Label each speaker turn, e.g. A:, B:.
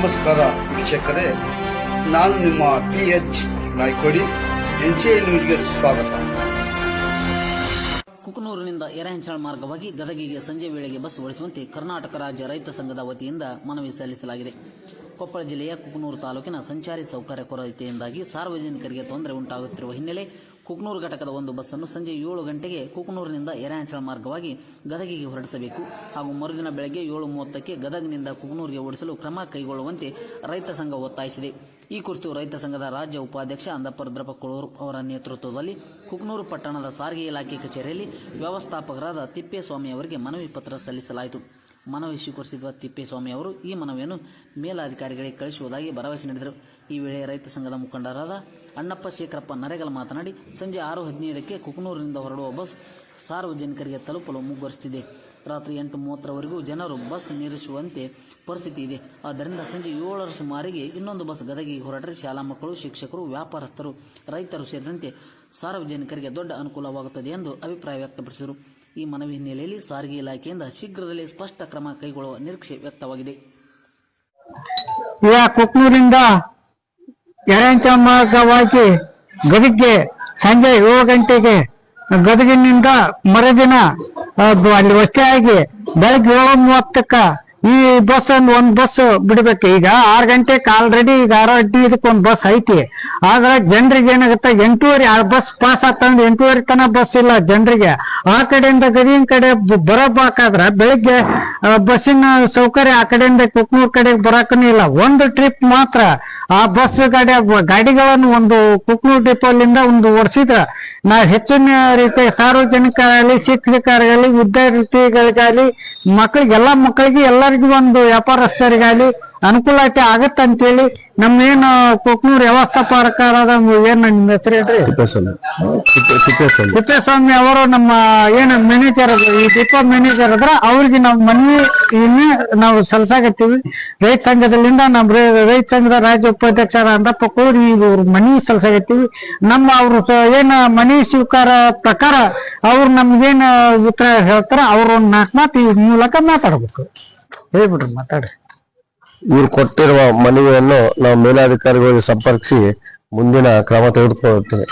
A: ನಮಸ್ಕಾರ ವೀಕ್ಷಕರೇ, ನಾನು ನಿಮ್ಮ ಪಿ ಎಚ್ ನಾಯ್ಕೋಡಿ ಎನ್ಸಿಐ ನ್ಯೂಸ್ಗೆ ಸ್ವಾಗತ.
B: ಕುಕನೂರಿನಿಂದ ಎರಹೆಂಚಾಳ್ ಮಾರ್ಗವಾಗಿ ಗದಗಿಗೆ ಸಂಜೆ ವೇಳೆಗೆ ಬಸ್ ಓಡಿಸುವಂತೆ ಕರ್ನಾಟಕ ರಾಜ್ಯ ರೈತ ಸಂಘದ ವತಿಯಿಂದ ಮನವಿ ಸಲ್ಲಿಸಲಾಗಿದೆ. ಕೊಪ್ಪಳ ಜಿಲ್ಲೆಯ ಕುಕನೂರು ತಾಲೂಕಿನ ಸಂಚಾರಿ ಸೌಕರ್ಯ ಕೊರತೆಯಿಂದಾಗಿ ಸಾರ್ವಜನಿಕರಿಗೆ ತೊಂದರೆ ಉಂಟಾಗುತ್ತಿರುವ ಹಿನ್ನೆಲೆ ಕುಕನೂರು ಘಟಕದ ಒಂದು ಬಸ್ಸನ್ನು ಸಂಜೆ ಏಳು ಗಂಟೆಗೆ ಕುಕನೂರಿನಿಂದ ಎರಾಂಚಲ ಮಾರ್ಗವಾಗಿ ಗದಗಿಗೆ ಹೊರಡಿಸಬೇಕು ಹಾಗೂ ಮರುದಿನ ಬೆಳಗ್ಗೆ ಏಳು ಮೂವತ್ತಕ್ಕೆ ಗದಗಿನಿಂದ ಕುಕನೂರಿಗೆ ಓಡಿಸಲು ಕ್ರಮ ಕೈಗೊಳ್ಳುವಂತೆ ರೈತ ಸಂಘ ಒತ್ತಾಯಿಸಿದೆ. ಈ ಕುರಿತು ರೈತ ಸಂಘದ ರಾಜ್ಯ ಉಪಾಧ್ಯಕ್ಷ ಅಂದಪ್ಪ ರುದ್ರಪ್ಪಕೋಳೂರು ಅವರ ನೇತೃತ್ವದಲ್ಲಿ ಕುಕ್ನೂರು ಪಟ್ಟಣದ ಸಾರಿಗೆ ಇಲಾಖೆ ಕಚೇರಿಯಲ್ಲಿ ವ್ಯವಸ್ಥಾಪಕರಾದ ತಿಪ್ಪೇಸ್ವಾಮಿ ಅವರಿಗೆ ಮನವಿ ಪತ್ರ ಸಲ್ಲಿಸಲಾಯಿತು. ಮನವಿ ಸ್ವೀಕರಿಸಿದ ತಿಪ್ಪೇಸ್ವಾಮಿ ಅವರು ಈ ಮನವಿಯನ್ನು ಮೇಲಾಧಿಕಾರಿಗಳಿಗೆ ಕಳಿಸುವುದಾಗಿ ಭರವಸೆ ನೀಡಿದರು. ಈ ವೇಳೆ ರೈತ ಸಂಘದ ಮುಖಂಡರಾದ ಅಣ್ಣಪ್ಪ ಶೇಖರಪ್ಪ ನರೇಗಲ್ ಮಾತನಾಡಿ, ಸಂಜೆ ಆರು ಹದಿನೈದಕ್ಕೆ ಕುಕನೂರಿನಿಂದ ಹೊರಡುವ ಬಸ್ ಸಾರ್ವಜನಿಕರಿಗೆ ತಲುಪಲು ಮುಗ್ಗರಿಸುತ್ತಿದೆ ರಾತ್ರಿ ಎಂಟು ಮೂವತ್ತರವರೆಗೂ ಜನರು ಬಸ್ ನಿಲ್ಲಿಸುವಂತೆ ಪರಿಸ್ಥಿತಿ ಇದೆ. ಆದ್ದರಿಂದ ಸಂಜೆ ಏಳರ ಸುಮಾರಿಗೆ ಇನ್ನೊಂದು ಬಸ್ ಗದಗಿಗೆ ಹೊರಟರೆ ಶಾಲಾ ಮಕ್ಕಳು, ಶಿಕ್ಷಕರು, ವ್ಯಾಪಾರಸ್ಥರು, ರೈತರು ಸೇರಿದಂತೆ ಸಾರ್ವಜನಿಕರಿಗೆ ದೊಡ್ಡ ಅನುಕೂಲವಾಗುತ್ತದೆ ಎಂದು ಅಭಿಪ್ರಾಯ ವ್ಯಕ್ತಪಡಿಸಿದರು. ಈ ಮನವಿ ಹಿನ್ನೆಲೆಯಲ್ಲಿ ಸಾರಿಗೆ ಇಲಾಖೆಯಿಂದ ಶೀಘ್ರದಲ್ಲೇ ಸ್ಪಷ್ಟ ಕ್ರಮ ಕೈಗೊಳ್ಳುವ ನಿರೀಕ್ಷೆ ವ್ಯಕ್ತವಾಗಿದೆ.
C: ಎರೆಂಚ ಮಾರ್ಗವಾಗಿ ಗದಗ್ಗೆ ಸಂಜೆ ಏಳು ಗಂಟೆಗೆ ಗದಗಿನಿಂದ ಮರುದಿನ ಅಲ್ಲಿ ವಸ್ತಿಯಾಗಿ ಬೆಳಗ್ಗೆ ಏಳು ಮೂವತ್ತಕ್ಕ ಈ ಬಸ್ ಒಂದು ಒಂದ್ ಬಸ್ ಬಿಡ್ಬೇಕು. ಈಗ ಆರ್ ಗಂಟೆಗೆ ಆಲ್ರೆಡಿ ಈಗ ಆರು ಇದಕ್ಕೆ ಒಂದ್ ಬಸ್ ಐತಿ. ಆದ್ರೆ ಜನರಿಗೆ ಏನಾಗುತ್ತೆ? ಎಂಟೂವರೆ ಆ ಬಸ್ ಪಾಸ್ ಆಗ್ತಂದ್ರೆ ಎಂಟೂವರೆ ತನ ಬಸ್ ಇಲ್ಲ ಜನರಿಗೆ. ಆ ಕಡೆಯಿಂದ ಗದಿಗಿನ ಕಡೆ ಬರಬೇಕಾದ್ರ ಬೆಳಿಗ್ಗೆ ಬಸ್ಸಿನ ಸೌಕರ್ಯ ಆ ಕಡೆಯಿಂದ ಕುಕ್ನೂರ್ ಕಡೆಗೆ ಬರಕನೂ ಇಲ್ಲ. ಒಂದು ಟ್ರಿಪ್ ಮಾತ್ರ ಆ ಬಸ್ ಗಾಡಿ, ಗಾಡಿಗಳನ್ನು ಒಂದು ಕುಕ್ನೂರ್ ಡಿಪೋಲಿಂದ ಒಂದು ಓಡಿಸಿದ್ರ ನಾ ಹೆಚ್ಚಿನ ರೀತಿಯ ಸಾರ್ವಜನಿಕರಾಗಲಿ ಶಿಕ್ಷಕರಾಗಲಿ ವಿದ್ಯಾರ್ಥಿಗಳಿಗಾಗಲಿ ಮಕ್ಕಳಿಗೆ ಎಲ್ಲಾ ಮಕ್ಕಳಿಗೆ ಎಲ್ಲರಿಗೂ ಒಂದು ವ್ಯಾಪಾರಸ್ಥರಿಗಾಗಲಿ ಅನುಕೂಲತೆ ಆಗತ್ತಂತೇಳಿ ಅಂತ ಹೇಳಿ ವ್ಯವಸ್ಥಾಪಕರಾದ ಏನ್ ನಿಮ್ ಹೆಸರು ಹೇಳ್ರಿ?
D: ತಿಪ್ಪೇಸ್ವಾಮಿ. ತಿಪ್ಪೆ ತಿಪ್ಪೇಸ್ವಾಮಿ.
C: ತಿಪ್ಪೇಸ್ವಾಮಿ ಅವರು ನಮ್ಮ ಏನು ಮ್ಯಾನೇಜರ್ ಈ ಡಿಪ ಮ್ಯಾನೇಜರ್ ಅದ್ರ ಅವ್ರಿಗೆ ನಾವು ಮನವಿ ನಾವ್ ನಾವು ಸಲ್ಸಾಕತ್ತೀವಿ. ರೈತ ಸಂಘದಲ್ಲಿಂದ ನಮ್ ರೈತ ಸಂಘದ ರಾಜ್ಯ ಉಪಾಧ್ಯಕ್ಷರ ಅಂದಪ್ಪ ಕೂಡಿ ಇವ್ರ ಮನವಿ ಸಲ್ಸಾಕತ್ತೀವಿ. ನಮ್ಮ ಅವ್ರ ಏನ ಮನವಿ ಸ್ವೀಕಾರ ಪ್ರಕಾರ ಅವ್ರು ನಮ್ಗೇನ್ ಉತ್ತರ ಹೇಳ್ತಾರ ಅವ್ರ ಒಂದ್ ನಾಲ್ಕು ಮಾತು ಈ ಮೂಲಕ ಮಾತಾಡ್ಬೇಕು. ಹೇಳ್ಬಿಡ್ರಿ ಮಾತಾಡ್ರಿ.
D: ಇವ್ರು ಕೊಟ್ಟಿರುವ ಮನವಿಯನ್ನು ನಾವು ಮೇಲಾಧಿಕಾರಿಗಳಿಗೆ ಸಂಪರ್ಕಿಸಿ ಮುಂದಿನ ಕ್ರಮ ತೆಗೆದುಕೊಳ್ಳುತ್ತೇವೆ.